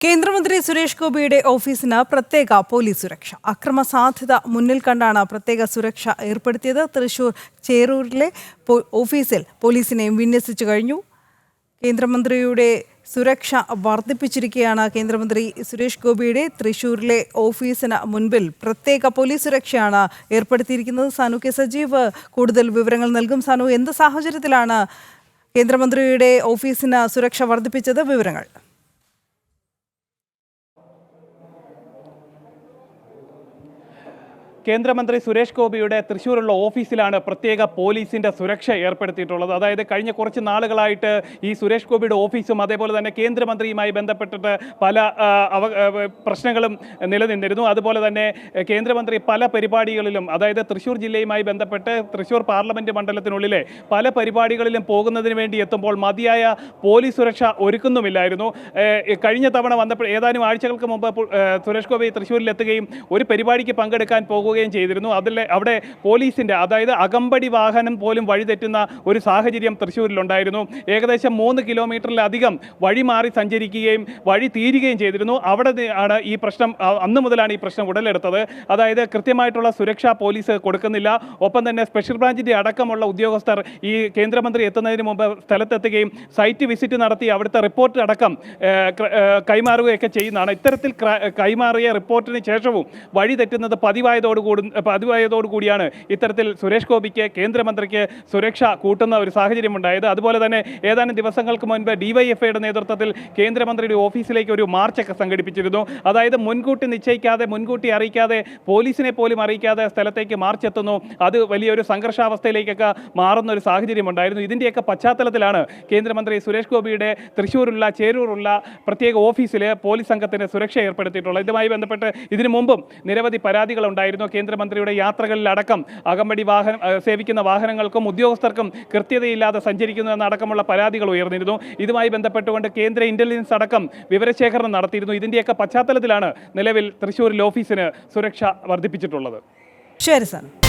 കേന്ദ്രമന്ത്രി സുരേഷ് ഗോപിയുടെ ഓഫീസിന് പ്രത്യേക പോലീസ് സുരക്ഷ. അക്രമ സാധ്യത മുന്നിൽ കണ്ടാണ് പ്രത്യേക സുരക്ഷ ഏർപ്പെടുത്തിയത്. തൃശൂർ ചേരൂരിലെ ഓഫീസിൽ പോലീസിനെയും വിന്യസിച്ചു കഴിഞ്ഞു. കേന്ദ്രമന്ത്രിയുടെ സുരക്ഷ വർദ്ധിപ്പിച്ചിരിക്കുകയാണ് കേന്ദ്രമന്ത്രി സുരേഷ് ഗോപിയുടെ. തൃശൂരിലെ ഓഫീസിന് മുൻപിൽ പ്രത്യേക പോലീസ് സുരക്ഷയാണ് ഏർപ്പെടുത്തിയിരിക്കുന്നത്. സാനു കെ സജീവ് കൂടുതൽ വിവരങ്ങൾ നൽകും. സാനു എന്ത് സാഹചര്യത്തിലാണ് കേന്ദ്രമന്ത്രിയുടെ ഓഫീസിന് സുരക്ഷ വർദ്ധിപ്പിച്ചത്? വിവരങ്ങൾ. കേന്ദ്രമന്ത്രി സുരേഷ് ഗോപിയുടെ തൃശ്ശൂരുള്ള ഓഫീസിലാണ് പ്രത്യേക പോലീസിന്റെ സുരക്ഷ ഏർപ്പെടുത്തിയിട്ടുള്ളത്. അതായത് കഴിഞ്ഞ കുറച്ച് നാളുകളായിട്ട് ഈ സുരേഷ് ഗോപിയുടെ ഓഫീസും അതേപോലെ തന്നെ കേന്ദ്രമന്ത്രിയുമായി ബന്ധപ്പെട്ടിട്ട് പല പ്രശ്നങ്ങളും നിലനിന്നിരുന്നു. അതുപോലെ തന്നെ കേന്ദ്രമന്ത്രി പല പരിപാടികളിലും അതായത് തൃശ്ശൂർ ജില്ലയുമായി ബന്ധപ്പെട്ട് തൃശ്ശൂർ പാർലമെന്റ് മണ്ഡലത്തിനുള്ളിലെ പല പരിപാടികളിലും പോകുന്നതിന് വേണ്ടി എത്തുമ്പോൾ മതിയായ പോലീസ് സുരക്ഷ ഒരുക്കുന്നുമില്ലായിരുന്നു. കഴിഞ്ഞ തവണ വന്നപ്പോൾ ഏതാനും ആഴ്ചകൾക്ക് മുമ്പ് സുരേഷ് ഗോപി തൃശ്ശൂരിലെത്തുകയും ഒരു പരിപാടിക്ക് പങ്കെടുക്കാൻ പോകുകയും ചെയ്തിരുന്നു. അതിൽ അവിടെ പോലീസിന്റെ അതായത് അകമ്പടി വാഹനം പോലും വഴിതെറ്റുന്ന ഒരു സാഹചര്യം തൃശ്ശൂരിലുണ്ടായിരുന്നു. ഏകദേശം മൂന്ന് കിലോമീറ്ററിലധികം വഴി മാറി സഞ്ചരിക്കുകയും വഴി തീരുകയും ചെയ്തിരുന്നു. അവിടെ ആണ് ഈ പ്രശ്നം അന്ന് മുതലാണ് ഈ പ്രശ്നം ഉടലെടുത്തത്. അതായത് കൃത്യമായിട്ടുള്ള സുരക്ഷാ പോലീസ് കൊടുക്കുന്നില്ല. ഒപ്പം തന്നെ സ്പെഷ്യൽ ബ്രാഞ്ചിന്റെ അടക്കമുള്ള ഉദ്യോഗസ്ഥർ ഈ കേന്ദ്രമന്ത്രി എത്തുന്നതിന് മുമ്പ് സ്ഥലത്തെത്തുകയും സൈറ്റ് വിസിറ്റ് നടത്തി അവിടുത്തെ റിപ്പോർട്ട് അടക്കം കൈമാറുകയൊക്കെ ചെയ്യുന്നതാണ്. ഇത്തരത്തിൽ കൈമാറിയ റിപ്പോർട്ടിന് ശേഷവും വഴി തെറ്റുന്നത് പതിവായതോടുകൂടി പതിവായതോടുകൂടിയാണ് ഇത്തരത്തിൽ സുരേഷ് ഗോപിക്ക് കേന്ദ്രമന്ത്രിക്ക് സുരക്ഷ കൂട്ടുന്ന ഒരു സാഹചര്യം ഉണ്ടായത്. അതുപോലെ തന്നെ ഏതാനും ദിവസങ്ങൾക്ക് മുൻപ് ഡിവൈഎഫ്ഐയുടെ നേതൃത്വത്തിൽ കേന്ദ്രമന്ത്രിയുടെ ഓഫീസിലേക്ക് ഒരു മാർച്ചൊക്കെ സംഘടിപ്പിച്ചിരുന്നു. അതായത് മുൻകൂട്ടി നിശ്ചയിക്കാതെ മുൻകൂട്ടി അറിയിക്കാതെ പോലീസിനെ പോലും അറിയിക്കാതെ സ്ഥലത്തേക്ക് മാർച്ച് എത്തുന്നു അത് വലിയൊരു സംഘർഷാവസ്ഥയിലേക്കൊക്കെ മാറുന്ന ഒരു സാഹചര്യം ഉണ്ടായിരുന്നു. ഇതിന്റെയൊക്കെ പശ്ചാത്തലത്തിലാണ് കേന്ദ്രമന്ത്രി സുരേഷ് ഗോപിയുടെ തൃശ്ശൂരുള്ള ചേരൂരുള്ള പ്രത്യേക ഓഫീസിൽ പോലീസ് സംഘത്തിന് സുരക്ഷ ഏർപ്പെടുത്തിയിട്ടുള്ളത്. ഇതുമായി ബന്ധപ്പെട്ട് ഇതിനു മുമ്പും നിരവധി പരാതികൾ ഉണ്ടായിരുന്നു കേന്ദ്രമന്ത്രിയുടെ യാത്രകളിലടക്കം അകമ്പടി വാഹനം സേവിക്കുന്ന വാഹനങ്ങൾക്കും ഉദ്യോഗസ്ഥർക്കും കൃത്യതയില്ലാതെ സഞ്ചരിക്കുന്നു എന്നടക്കമുള്ള പരാതികൾ ഉയർന്നിരുന്നു. ഇതുമായി ബന്ധപ്പെട്ടുകൊണ്ട് കേന്ദ്ര ഇന്റലിജൻസ് അടക്കം വിവരശേഖരണം നടത്തിയിരുന്നു. ഇതിന്റെയൊക്കെ പശ്ചാത്തലത്തിലാണ് നിലവിൽ തൃശ്ശൂരിൽ ഓഫീസിന് സുരക്ഷ വർദ്ധിപ്പിച്ചിട്ടുള്ളത്. ശരി സനു